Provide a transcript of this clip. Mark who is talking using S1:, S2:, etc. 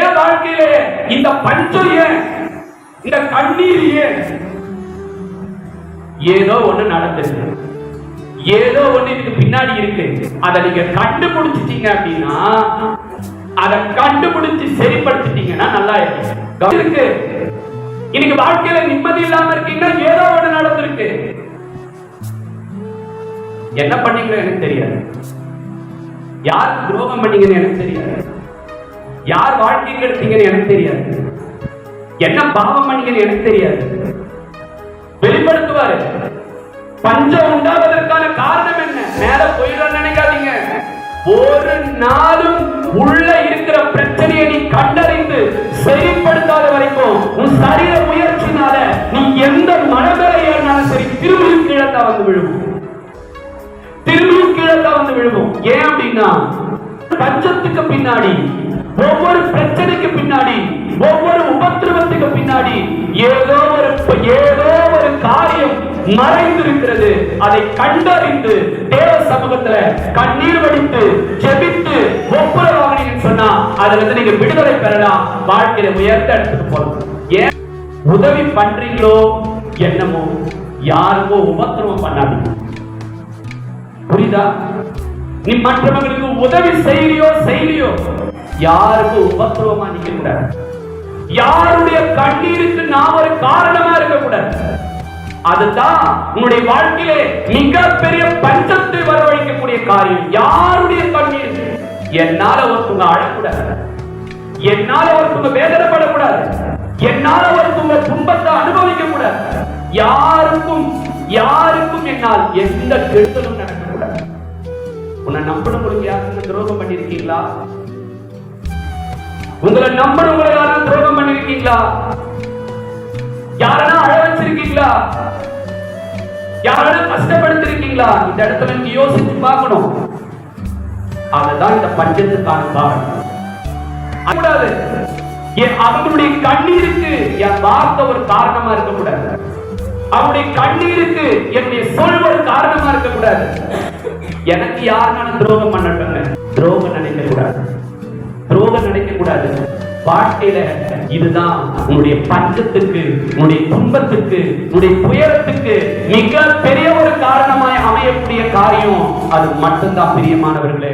S1: ஏன் வாழ்க்கையிலே இந்த பஞ்சம் ஏன்? இந்த கண்ணீர் ஏன்? ஏதோ ஒண்ணு நடந்துச்சு ஏதோ ஒண்ணு இதுக்கு பின்னாடி இருக்கு. அதை நீங்க கண்டுபிடிச்சிட்டீங்க அப்படின்னா அதை கண்டுபிடிச்சு சரிப்படுத்திட்டீங்கன்னா நல்லா இருக்கு. இன்னைக்கு வாழ்க்கையில நிம்மதி இல்லாம இருக்கீங்கன்னா ஏதோ ஒண்ணு நடந்திருக்கு. என்ன பண்ணீங்களோ எனக்கு தெரியாது. யார் துரோகம் பண்ணீங்கன்னு எனக்கு தெரியாது. யார் வாழ்க்கை எடுத்தீங்கன்னு எனக்கு தெரியாது. என்ன பாவம் பண்ணீங்கன்னு எனக்கு தெரியாது. வெளிப்படுத்துவாரு. பஞ்சம் உண்டாவதற்கான காரணம் என்ன? மேல போயிடும் நினைக்காதீங்க. ஒரு நாளும் உள்ள இருக்கிற பிரச்சனையை நீ கண்டறிந்து சரிப்படுத்தாத வரைக்கும் உன் சரீர முயற்சினால நீ எந்த மனதில ஏறினாலும் சரி திரும்பியும் கீழே தான் வந்து விழுவும். திரும்பியும் கீழே தான் வந்து விழுவோம். ஏன் அப்படின்னா பஞ்சத்துக்கு பின்னாடி ஒவ்வொரு பிரச்சனைக்கு பின்னாடி ஒவ்வொரு உபத்திரவத்துக்கு பின்னாடி ஏதோ ஒரு ஏதோ ஒரு காரியம் மறைந்திருக்கிறது. அதை கண்டறிந்து தேவ சமூகத்துல கண்ணீர் வடித்து ஜெபித்து ஒப்புரவாகினீங்கன்னு சொன்னா அதுல இருந்து நீங்க விடுதலை பெறலாம். வாழ்க்கையில உயர்த்த எடுத்துட்டு போறோம் ஏன் உதவி பண்றீங்களோ என்னமோ யாருக்கோ உபத்திரவம் பண்ணாதீங்க. புரியுதா? நீ மற்றவங்களுக்கு உதவி செய்யறியோ செய்யறியோ யாருக்கும் உபத்திரவமா நிக்க கூடாது? யாருடைய கண்ணீருக்கு நான் ஒரு காரணமா இருக்க கூடாது? அதுதான் உன்னுடைய வாழ்க்கையிலே மிகப்பெரிய பஞ்சத்தை வரவழைக்கக்கூடிய காரியம். யாருடைய கண்ணீர்? என்னால ஒருத்தவங்க அழக்கூடாது. என்னால ஒருத்தவங்க வேதனைப்படக்கூடாது. என்னால ஒருத்தவங்க துன்பத்தை அனுபவிக்க கூடாது. யாருக்கும் யாருக்கும் என்னால் எந்த கெடுதலும் நடக்கக்கூடாது உன்னை நம்பணுங்களுக்கு யாருக்கும் துரோகம் பண்ணிருக்கீங்களா உங்களை நம்புறவங்களை யாரும் துரோகம் பண்ணிருக்கீங்களா? யாரனா அழ வச்சிருக்கீங்களா? யாராலும் கஷ்டப்படுத்திருக்கீங்களா? இந்த இடத்துல நீங்க யோசிச்சு பார்க்கணும். அதுதான் இந்த பஞ்சத்துக்கான காரணம். கூடாது என் அவங்களுடைய கண்ணீருக்கு என் வார்த்தை ஒரு காரணமா இருக்கக்கூடாது. அவனுடைய கண்ணீருக்கு என்னுடைய சொல் ஒரு காரணமா இருக்கக்கூடாது. எனக்கு யாருனாலும் துரோகம் பண்ணட்டுங்க துரோகம் நினைக்க கூடாது கூடாது வாழ்க்கையில இதுதான் உன்னுடைய பஞ்சத்துக்கு உன்னுடைய துன்பத்துக்கு உன்னுடைய துயரத்துக்கு மிக பெரிய ஒரு காரணமாய் அமையக்கூடிய காரியம். அது மட்டும்தான் பிரியமானவர்களே.